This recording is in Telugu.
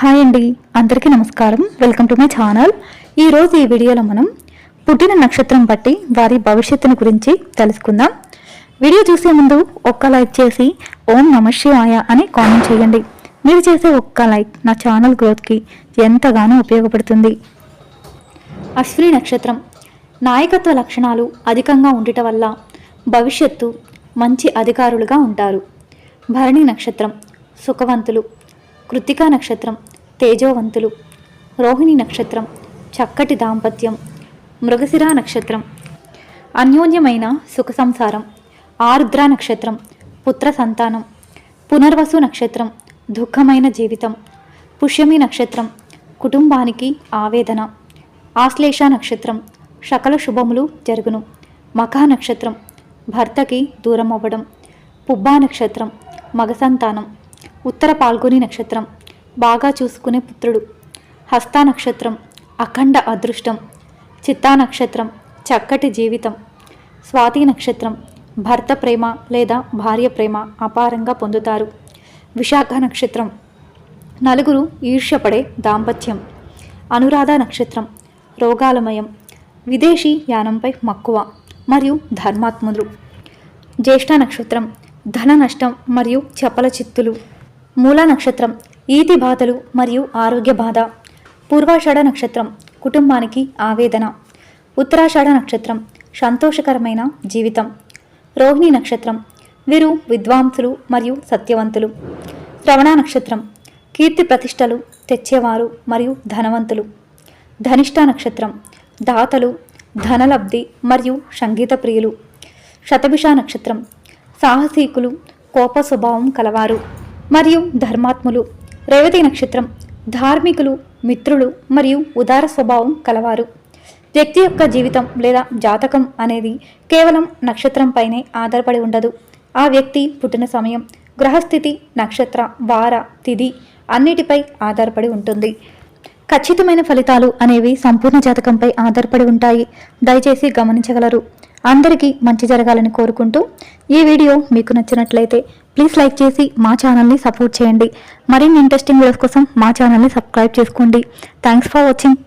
హాయ్ అండి. అందరికీ నమస్కారం. Welcome to my channel. ఈరోజు ఈ వీడియోలో మనం పుట్టిన నక్షత్రం బట్టి వారి భవిష్యత్తును గురించి తెలుసుకుందాం. వీడియో చూసే ముందు ఒక్క లైక్ చేసి ఓం నమశివాయ అని కామెంట్ చేయండి. మీరు చేసే ఒక్క లైక్ నా ఛానల్ గ్రోత్కి ఎంతగానో ఉపయోగపడుతుంది. అశ్విని నక్షత్రం. నాయకత్వ లక్షణాలు అధికంగా ఉండటం వల్ల భవిష్యత్తు మంచి అధికారులుగా ఉంటారు. భరణి నక్షత్రం. సుఖవంతులు. కృత్తికా నక్షత్రం. తేజోవంతులు. రోహిణి నక్షత్రం చక్కటి దాంపత్యం మృగశిర నక్షత్రం. అన్యోన్యమైన సుఖ సంసారం ఆరుద్ర నక్షత్రం పుత్ర సంతానం పునర్వసు నక్షత్రం దుఃఖమైన జీవితం పుష్యమి నక్షత్రం కుటుంబానికి ఆవేదన. ఆశ్లేష నక్షత్రం సకల శుభములు జరుగును. మఖా నక్షత్రం భర్తకి దూరం అవ్వడం పుబ్బా నక్షత్రం మగ సంతానం. ఉత్తర పాల్గొని నక్షత్రం బాగా చూసుకునే పుత్రుడు. హస్త నక్షత్రం అఖండ అదృష్టం చిత్తా నక్షత్రం చక్కటి జీవితం. స్వాతి నక్షత్రం భర్త ప్రేమ లేదా భార్య ప్రేమ అపారంగా పొందుతారు. విశాఖ నక్షత్రం నలుగురు ఈర్ష్యపడే దాంపత్యం. అనురాధ నక్షత్రం రోగాలమయం విదేశీ యానంపై మక్కువ మరియు ధర్మాత్ములు. జ్యేష్ఠ నక్షత్రం ధన నష్టం మరియు చపల చిత్తులు. మూల నక్షత్రం ఈతి బాధలు మరియు ఆరోగ్య బాధ. పూర్వాషాఢ నక్షత్రం కుటుంబానికి ఆవేదన. ఉత్తరాషాఢ నక్షత్రం సంతోషకరమైన జీవితం. రోహిణి నక్షత్రం వీరు విద్వాంసులు మరియు సత్యవంతులు. శ్రవణ నక్షత్రం కీర్తి ప్రతిష్టలు తెచ్చేవారు మరియు ధనవంతులు. ధనిష్ట నక్షత్రం దాతలు ధనలబ్ధి మరియు సంగీత ప్రియులు. శతభిష నక్షత్రం సాహసీకులు కోప స్వభావం కలవారు మరియు ధర్మాత్ములు. రేవతి నక్షత్రం ధార్మికులు మిత్రులు మరియు ఉదార స్వభావం కలవారు. వ్యక్తి యొక్క జీవితం లేదా జాతకం అనేది కేవలం నక్షత్రంపైనే ఆధారపడి ఉండదు. ఆ వ్యక్తి పుట్టిన సమయం గ్రహస్థితి నక్షత్ర వార తిథి అన్నిటిపై ఆధారపడి ఉంటుంది. ఖచ్చితమైన ఫలితాలు అనేవి సంపూర్ణ జాతకంపై ఆధారపడి ఉంటాయి. దయచేసి గమనించగలరు. అందరికీ మంచి జరగాలని కోరుకుంటూ ఈ వీడియో మీకు నచ్చినట్లయితే ప్లీజ్ లైక్ చేసి మా ఛానల్ని సపోర్ట్ చేయండి. మరిన్ని ఇంట్రెస్టింగ్ వీడియోస్ కోసం మా ఛానల్ని సబ్స్క్రైబ్ చేసుకోండి. Thanks for watching